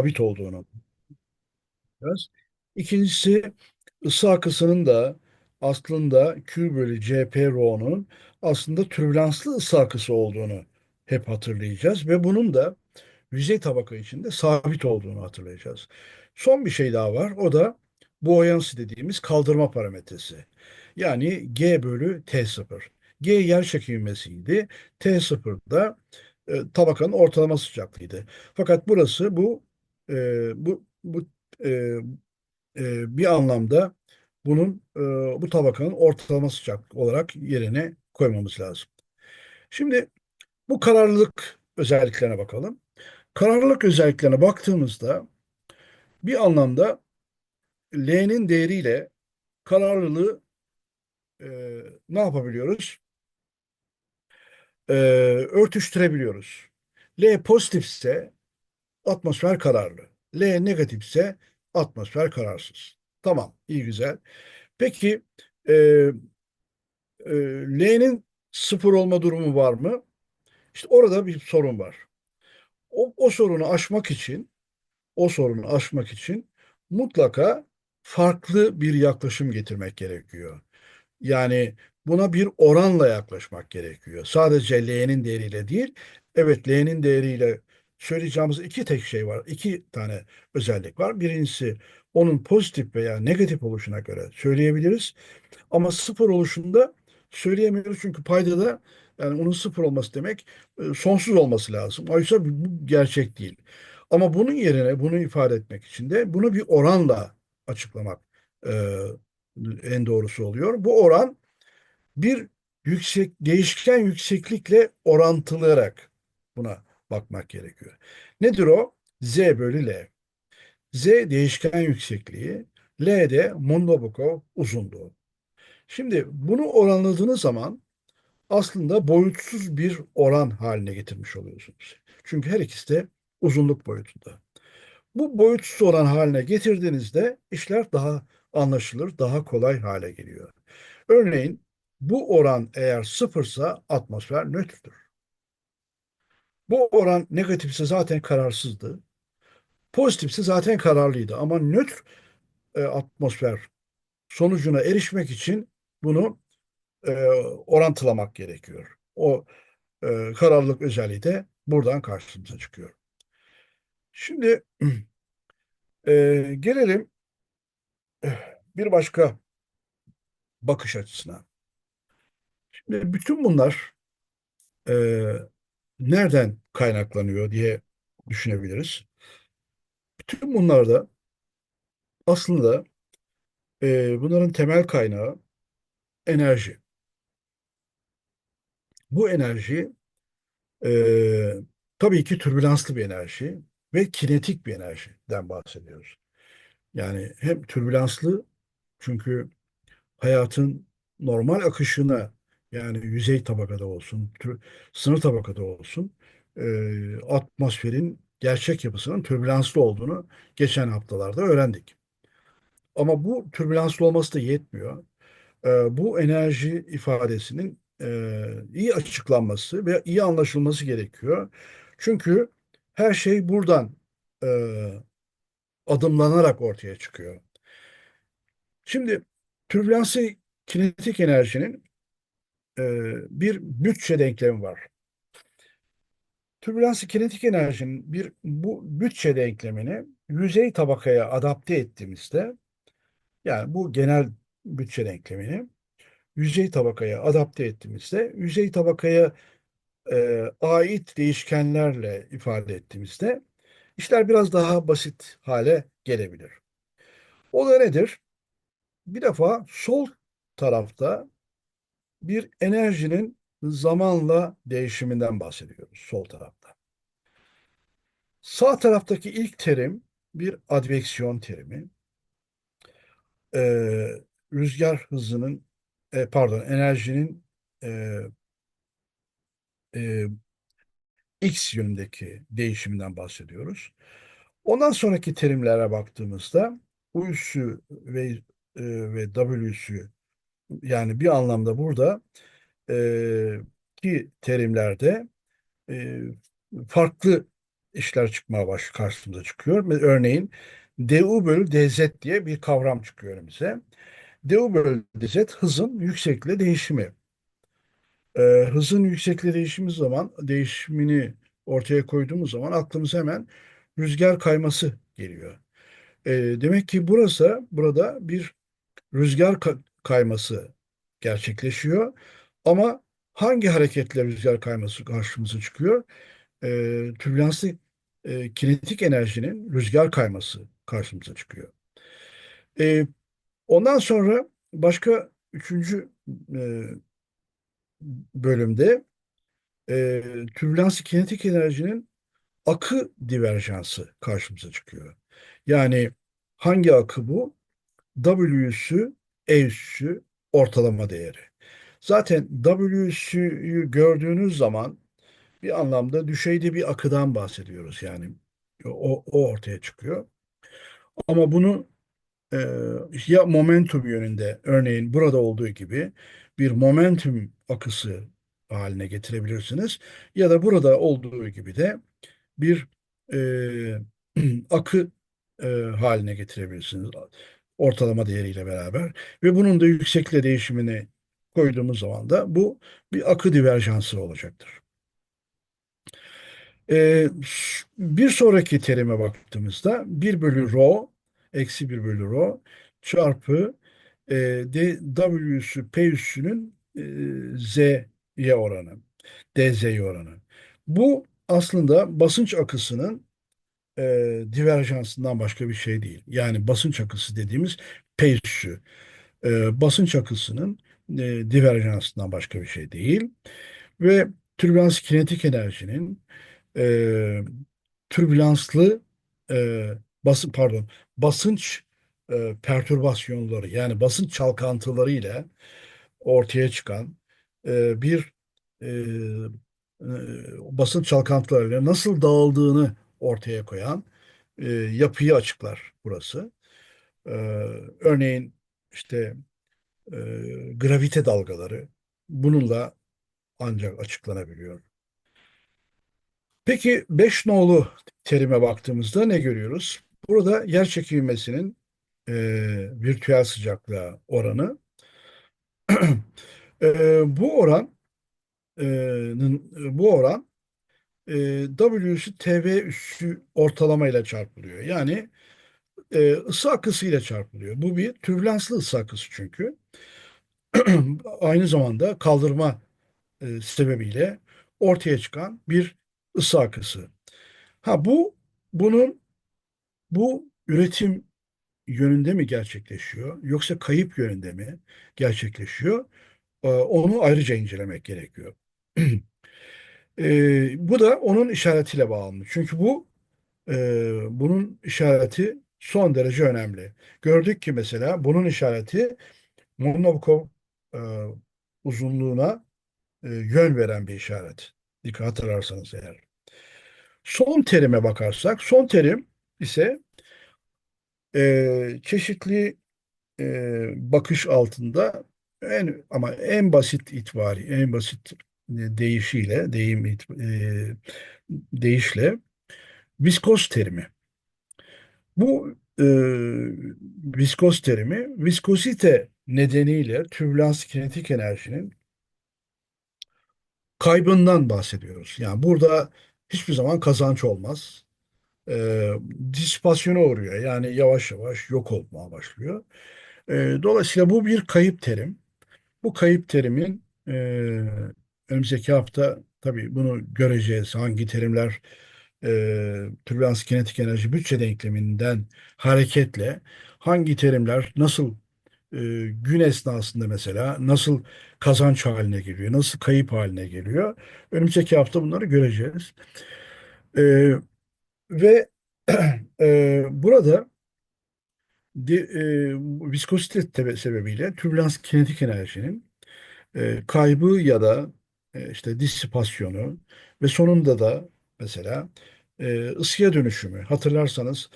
sabit olduğunu biraz. İkincisi ısı akısının da aslında Q bölü CP rho'nun aslında türbülanslı ısı akısı olduğunu hep hatırlayacağız ve bunun da yüzey tabaka içinde sabit olduğunu hatırlayacağız. Son bir şey daha var. O da buoyancy dediğimiz kaldırma parametresi. Yani G bölü T0. G yer çekilmesiydi. T0 da e, tabakanın ortalama sıcaklığıydı. Fakat burası bu e, bu bu e, e, bir anlamda bunun e, bu tabakanın ortalama sıcaklık olarak yerine koymamız lazım. Şimdi bu kararlılık özelliklerine bakalım. Kararlılık özelliklerine baktığımızda bir anlamda L'nin değeriyle kararlılığı e, ne yapabiliyoruz? E, örtüştürebiliyoruz. L pozitifse atmosfer kararlı. L negatifse atmosfer kararsız. Tamam, iyi güzel. Peki e, e, L'nin sıfır olma durumu var mı? İşte orada bir sorun var. O, o sorunu aşmak için o sorunu aşmak için mutlaka farklı bir yaklaşım getirmek gerekiyor. Yani buna bir oranla yaklaşmak gerekiyor. Sadece L'nin değeriyle değil. Evet L'nin değeriyle söyleyeceğimiz iki tek şey var. İki tane özellik var. Birincisi onun pozitif veya negatif oluşuna göre söyleyebiliriz. Ama sıfır oluşunda söyleyemiyoruz çünkü paydada yani onun sıfır olması demek e, sonsuz olması lazım. Oysa bu gerçek değil. Ama bunun yerine bunu ifade etmek için de bunu bir oranla açıklamak e, en doğrusu oluyor. Bu oran bir yüksek değişken yükseklikle orantılayarak buna bakmak gerekiyor. Nedir o? Z bölü L. Z değişken yüksekliği, L de Mondobukov uzunluğu. Şimdi bunu oranladığınız zaman aslında boyutsuz bir oran haline getirmiş oluyorsunuz. Çünkü her ikisi de uzunluk boyutunda. Bu boyutsuz oran haline getirdiğinizde işler daha anlaşılır, daha kolay hale geliyor. Örneğin bu oran eğer sıfırsa atmosfer nötrdür. Bu oran negatifse zaten kararsızdı. Pozitifse zaten kararlıydı. Ama nötr e, atmosfer sonucuna erişmek için bunu e, orantılamak gerekiyor. O e, kararlılık özelliği de buradan karşımıza çıkıyor. Şimdi e, gelelim bir başka bakış açısına. Şimdi bütün bunlar e, nereden kaynaklanıyor diye düşünebiliriz. Bütün bunlarda aslında e, bunların temel kaynağı enerji. Bu enerji e, tabii ki türbülanslı bir enerji ve kinetik bir enerjiden bahsediyoruz. Yani hem türbülanslı çünkü hayatın normal akışına yani yüzey tabakada olsun, sınır tabakada olsun e, atmosferin gerçek yapısının türbülanslı olduğunu geçen haftalarda öğrendik. Ama bu türbülanslı olması da yetmiyor. E, bu enerji ifadesinin e, iyi açıklanması ve iyi anlaşılması gerekiyor. Çünkü her şey buradan e, adımlanarak ortaya çıkıyor. Şimdi türbülansı kinetik enerjinin bir bütçe denklemi var. Türbülansı kinetik enerjinin bir bu bütçe denklemini yüzey tabakaya adapte ettiğimizde yani bu genel bütçe denklemini yüzey tabakaya adapte ettiğimizde yüzey tabakaya e, ait değişkenlerle ifade ettiğimizde işler biraz daha basit hale gelebilir. O da nedir? Bir defa sol tarafta bir enerjinin zamanla değişiminden bahsediyoruz sol tarafta. Sağ taraftaki ilk terim bir adveksiyon terimi. Ee, rüzgar hızının e, pardon enerjinin e, e, x yönündeki değişiminden bahsediyoruz. Ondan sonraki terimlere baktığımızda U'su ve e, ve W'su yani bir anlamda burada e, ki terimlerde e, farklı işler çıkmaya baş karşımıza çıkıyor. Örneğin du bölü dz diye bir kavram çıkıyor önümüze. du bölü dz hızın yüksekliği değişimi. Ee, hızın yüksekliği değişimi zaman değişimini ortaya koyduğumuz zaman aklımıza hemen rüzgar kayması geliyor. Ee, demek ki burası burada bir rüzgar kayması gerçekleşiyor. Ama hangi hareketle rüzgar kayması karşımıza çıkıyor? Ee, türbülanslı e, kinetik enerjinin rüzgar kayması karşımıza çıkıyor. Ee, ondan sonra başka üçüncü e, bölümde e, türbülanslı kinetik enerjinin akı diverjansı karşımıza çıkıyor. Yani hangi akı bu? W'sü, E'sü ortalama değeri. Zaten W'sü'yü gördüğünüz zaman bir anlamda düşeyde bir akıdan bahsediyoruz. Yani o, o ortaya çıkıyor. Ama bunu e, ya momentum yönünde örneğin burada olduğu gibi bir momentum akısı haline getirebilirsiniz. Ya da burada olduğu gibi de bir e, akı e, haline getirebilirsiniz ortalama değeriyle beraber ve bunun da yüksekle değişimini koyduğumuz zaman da bu bir akı diverjansı olacaktır. E, bir sonraki terime baktığımızda 1 bölü rho eksi 1 bölü rho çarpı e, d, W'sü P üssünün e, Z'ye oranı, DZ'ye oranı. Bu aslında basınç akısının e, diverjansından başka bir şey değil. Yani basınç akısı dediğimiz P üssü. E, basınç akısının e, diverjansından başka bir şey değil. Ve türbülans kinetik enerjinin e, türbülanslı e, basın pardon basınç e, pertürbasyonları yani basınç çalkantıları ile ortaya çıkan e, bir e, e, basınç çalkantılarıyla nasıl dağıldığını ortaya koyan e, yapıyı açıklar burası. E, örneğin işte e, gravite dalgaları bununla ancak açıklanabiliyor. Peki 5 nolu terime baktığımızda ne görüyoruz? Burada yer çekilmesinin e, virtüel sıcaklığa oranı. e, bu oran e, bu oran e, W'si TV üssü ortalama ile çarpılıyor. Yani e, ısı akısı ile çarpılıyor. Bu bir türbülanslı ısı akısı çünkü. Aynı zamanda kaldırma e, sebebiyle ortaya çıkan bir ısı akısı. Ha bu bunun bu üretim yönünde mi gerçekleşiyor yoksa kayıp yönünde mi gerçekleşiyor? Onu ayrıca incelemek gerekiyor. E, bu da onun işaretiyle bağımlı. Çünkü bu e, bunun işareti son derece önemli. Gördük ki mesela bunun işareti Monokov e, uzunluğuna e, yön veren bir işaret. Dikkat hatırlarsanız eğer. Son terime bakarsak, son terim ise e, çeşitli e, bakış altında en ama en basit itibari, en basit deyişiyle, deyim e, deyişle viskos terimi. Bu e, viskos terimi viskozite nedeniyle türbülans kinetik enerjinin kaybından bahsediyoruz. Yani burada hiçbir zaman kazanç olmaz. E, disipasyona uğruyor. Yani yavaş yavaş yok olmaya başlıyor. E, dolayısıyla bu bir kayıp terim. Bu kayıp terimin e, önümüzdeki hafta tabii bunu göreceğiz. Hangi terimler e, türbülans kinetik enerji bütçe denkleminden hareketle hangi terimler nasıl e, gün esnasında mesela nasıl kazanç haline geliyor, nasıl kayıp haline geliyor. Önümüzdeki hafta bunları göreceğiz. E, ve e, burada de, e, viskozite sebebiyle türbülans kinetik enerjinin e, kaybı ya da e, işte disipasyonu ve sonunda da mesela e, ısıya dönüşümü. Hatırlarsanız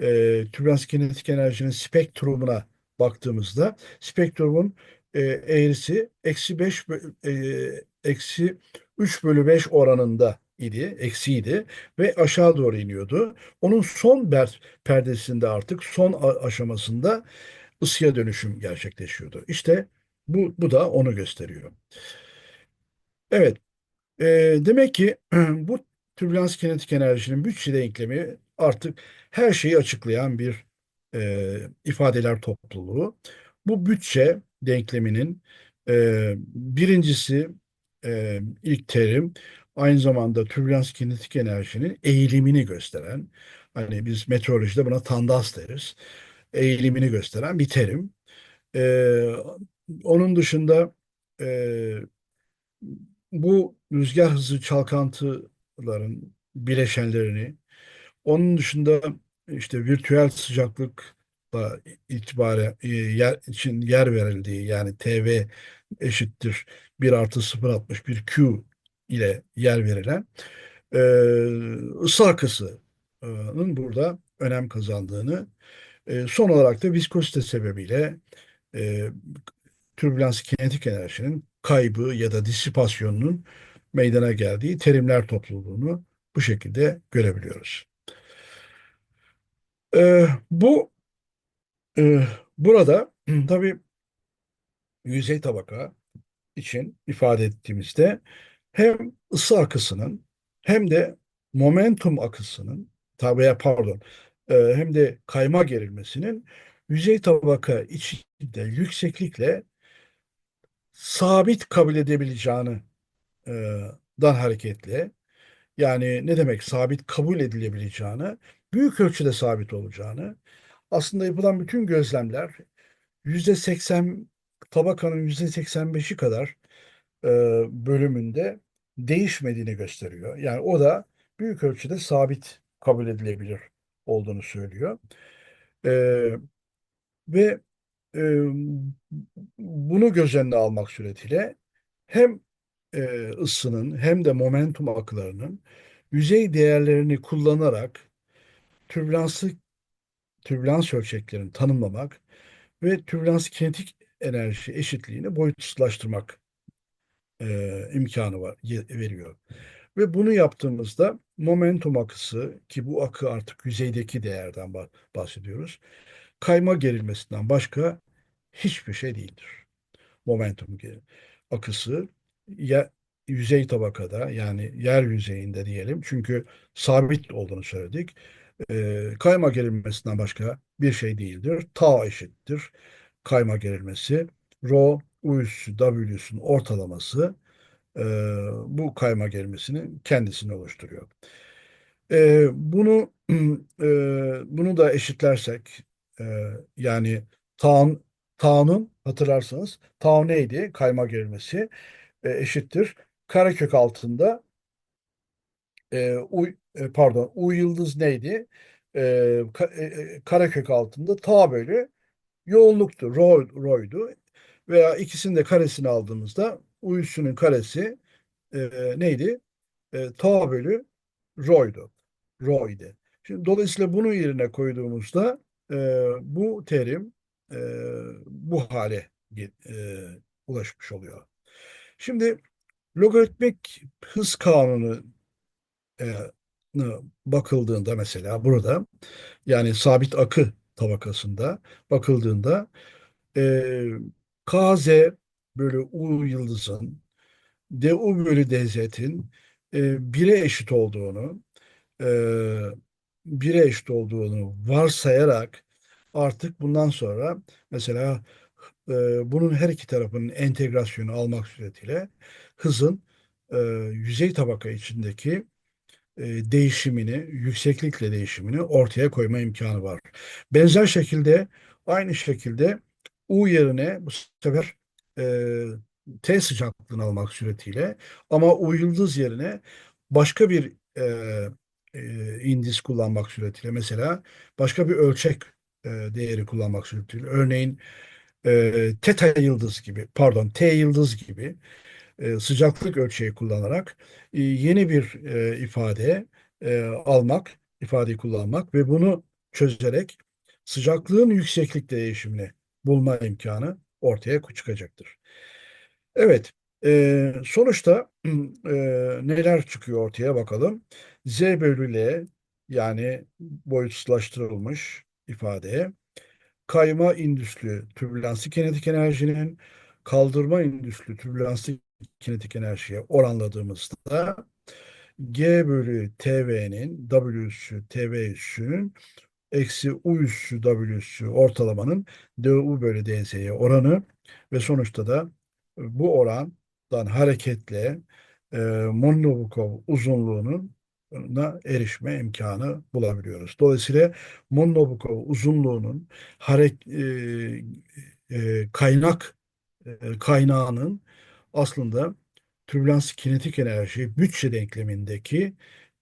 e, türbülans kinetik enerjinin spektrumuna baktığımızda spektrumun e, eğrisi eksi 5 e, eksi 3 bölü 5 oranında idi, eksiydi ve aşağı doğru iniyordu. Onun son ber- perdesinde artık son aşamasında ısıya dönüşüm gerçekleşiyordu. İşte bu, bu da onu gösteriyor. Evet, e, demek ki bu türbülans kinetik enerjinin bütçe denklemi artık her şeyi açıklayan bir e, ifadeler topluluğu. Bu bütçe denkleminin e, birincisi e, ilk terim aynı zamanda türbülans kinetik enerjinin eğilimini gösteren, hani biz meteorolojide buna tandas deriz, eğilimini gösteren bir terim. E, onun dışında e, bu rüzgar hızı çalkantıların bileşenlerini, onun dışında işte virtüel sıcaklıkla itibaren e, yer, için yer verildiği yani TV eşittir 1 artı 0.61 Q ile yer verilen e, ısı akısının burada önem kazandığını, e, son olarak da viskozite sebebiyle e, türbülans kinetik enerjinin kaybı ya da disipasyonunun meydana geldiği terimler topluluğunu bu şekilde görebiliyoruz. Ee, bu e, burada tabii yüzey tabaka için ifade ettiğimizde hem ısı akısının hem de momentum akısının tabi pardon e, hem de kayma gerilmesinin yüzey tabaka içinde yükseklikle sabit kabul edebileceğini e, dan hareketle yani ne demek sabit kabul edilebileceğini, büyük ölçüde sabit olacağını, aslında yapılan bütün gözlemler yüzde seksen tabakanın yüzde seksen beşi kadar e, bölümünde değişmediğini gösteriyor. Yani o da büyük ölçüde sabit kabul edilebilir olduğunu söylüyor. E, ve e, bunu göz önüne almak suretiyle hem e, ısının hem de momentum aklarının yüzey değerlerini kullanarak türbülansı türbülans ölçeklerini tanımlamak ve türbülans kinetik enerji eşitliğini boyutsuzlaştırmak e, imkanı var veriyor. Ve bunu yaptığımızda momentum akısı ki bu akı artık yüzeydeki değerden bahsediyoruz. Kayma gerilmesinden başka hiçbir şey değildir. Momentum akısı ya, yüzey tabakada yani yer yüzeyinde diyelim. Çünkü sabit olduğunu söyledik. E, kayma gerilmesinden başka bir şey değildir. Tau eşittir. Kayma gerilmesi. Rho U üssü W'sün ortalaması e, bu kayma gerilmesinin kendisini oluşturuyor. E, bunu e, bunu da eşitlersek e, yani Ta'nın Ta'nın hatırlarsanız Ta neydi? Kayma gerilmesi e, eşittir. Karekök altında e, U, e, pardon U yıldız neydi? E, ka, e, e karekök altında ta bölü yoğunluktu. Rho, rho'ydu. Veya ikisinin de karesini aldığımızda U üssünün karesi e, neydi? E, ta bölü rho'ydu. Rho idi. Şimdi dolayısıyla bunu yerine koyduğumuzda e, bu terim e, bu hale e, ulaşmış oluyor. Şimdi logaritmik hız kanunu e, bakıldığında mesela burada yani sabit akı tabakasında bakıldığında e, KZ bölü U yıldızın DU bölü DZ'in e, bire eşit olduğunu e, bire eşit olduğunu varsayarak artık bundan sonra mesela e, bunun her iki tarafının entegrasyonu almak suretiyle hızın e, yüzey tabaka içindeki e, değişimini, yükseklikle değişimini ortaya koyma imkanı var. Benzer şekilde aynı şekilde U yerine bu sefer e, T sıcaklığını almak suretiyle ama U yıldız yerine başka bir e, e, indis kullanmak suretiyle mesela başka bir ölçek e, değeri kullanmak suretiyle örneğin e, teta yıldız gibi pardon T yıldız gibi e, sıcaklık ölçeği kullanarak e, yeni bir e, ifade e, almak, ifadeyi kullanmak ve bunu çözerek sıcaklığın yükseklik değişimini bulma imkanı ortaya çıkacaktır. Evet, E, sonuçta e, neler çıkıyor ortaya bakalım. Z bölü L yani boyutsuzlaştırılmış ifade. Kayma indüslü türbülanslı kinetik enerjinin kaldırma indüslü türbülanslı kinetik enerjiye oranladığımızda G bölü TV'nin W üssü TV üssünün eksi U üssü W üssü ortalamanın DU bölü DZ'ye oranı ve sonuçta da bu orandan hareketle e, Monobukov uzunluğunun na erişme imkanı bulabiliyoruz. Dolayısıyla Monobukov uzunluğunun harek, e, e, kaynak e, kaynağının aslında türbülans kinetik enerji bütçe denklemindeki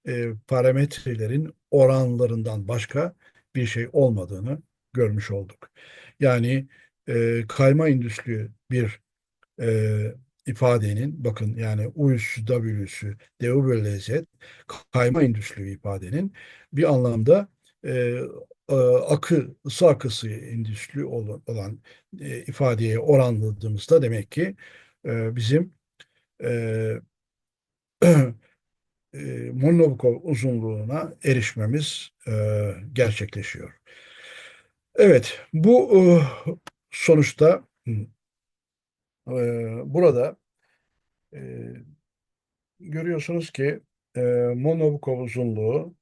e, parametrelerin oranlarından başka bir şey olmadığını görmüş olduk. Yani e, kayma indüslü bir e, ifadenin bakın yani U üssü W üssü du bölü Z kayma indüslü ifadenin bir anlamda e, e, akı ısı akısı indüslü olan, e, ifadeye oranladığımızda demek ki e, bizim e, e, Monobukov uzunluğuna erişmemiz e, gerçekleşiyor. Evet, bu e, sonuçta burada e, görüyorsunuz ki e, Monobukov uzunluğu,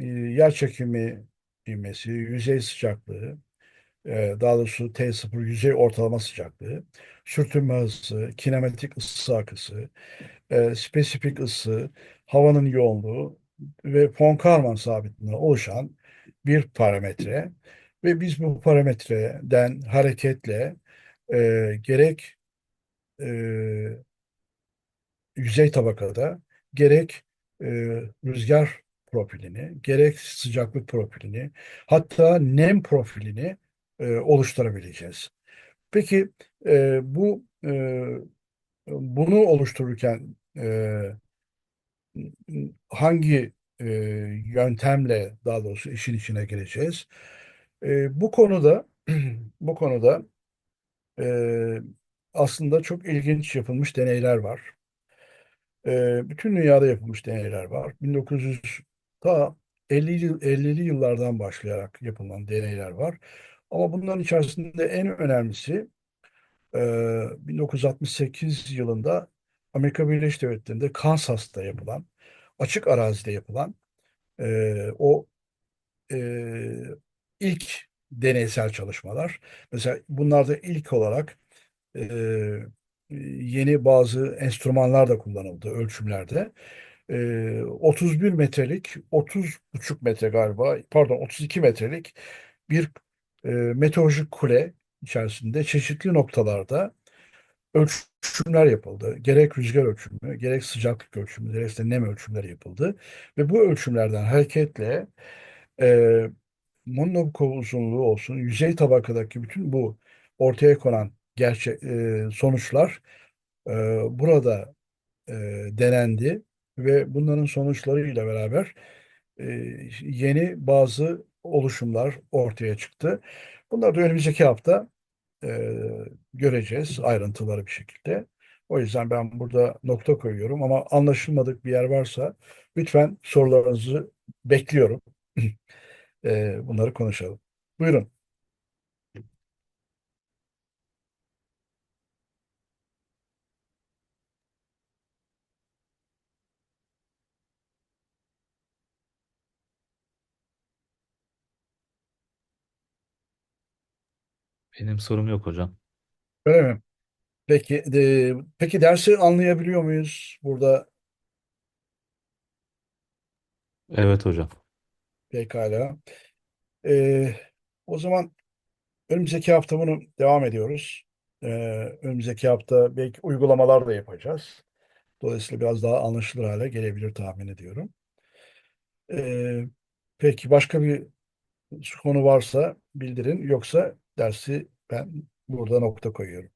e, yer çekimi ivmesi, yüzey sıcaklığı, e, daha doğrusu T0 yüzey ortalama sıcaklığı, sürtünme hızı, kinematik ısı akısı, e, spesifik ısı, havanın yoğunluğu ve Karman sabitinden oluşan bir parametre ve biz bu parametreden hareketle e, gerek e, yüzey tabakada gerek e, rüzgar profilini, gerek sıcaklık profilini, hatta nem profilini e, oluşturabileceğiz. Peki e, bu e, bunu oluştururken e, hangi e, yöntemle daha doğrusu işin içine gireceğiz? E, bu konuda bu konuda e, aslında çok ilginç yapılmış deneyler var. E, bütün dünyada yapılmış deneyler var. 1900 ta 50 yıl 50'li yıllardan başlayarak yapılan deneyler var. Ama bunların içerisinde en önemlisi e, 1968 yılında Amerika Birleşik Devletleri'nde Kansas'ta yapılan, açık arazide yapılan e, o e, ilk deneysel çalışmalar. Mesela bunlarda ilk olarak e, yeni bazı enstrümanlar da kullanıldı ölçümlerde. E, 31 metrelik, 30,5 metre galiba, pardon 32 metrelik bir e, meteorolojik kule içerisinde çeşitli noktalarda ölçümler yapıldı. Gerek rüzgar ölçümü, gerek sıcaklık ölçümü, gerekse nem ölçümleri yapıldı. Ve bu ölçümlerden hareketle e, Monobukov uzunluğu olsun, yüzey tabakadaki bütün bu ortaya konan gerçek e, sonuçlar e, burada e, denendi ve bunların sonuçlarıyla beraber e, yeni bazı oluşumlar ortaya çıktı. Bunlar da önümüzdeki hafta e, göreceğiz ayrıntıları bir şekilde. O yüzden ben burada nokta koyuyorum ama anlaşılmadık bir yer varsa lütfen sorularınızı bekliyorum. e, bunları konuşalım. Buyurun. Benim sorum yok hocam. Öyle mi? Peki, de, peki dersi anlayabiliyor muyuz burada? Evet hocam. Pekala. Ee, o zaman önümüzdeki hafta bunu devam ediyoruz. Ee, önümüzdeki hafta belki uygulamalar da yapacağız. Dolayısıyla biraz daha anlaşılır hale gelebilir tahmin ediyorum. Ee, peki başka bir konu varsa bildirin. Yoksa dersi ben burada nokta koyuyorum.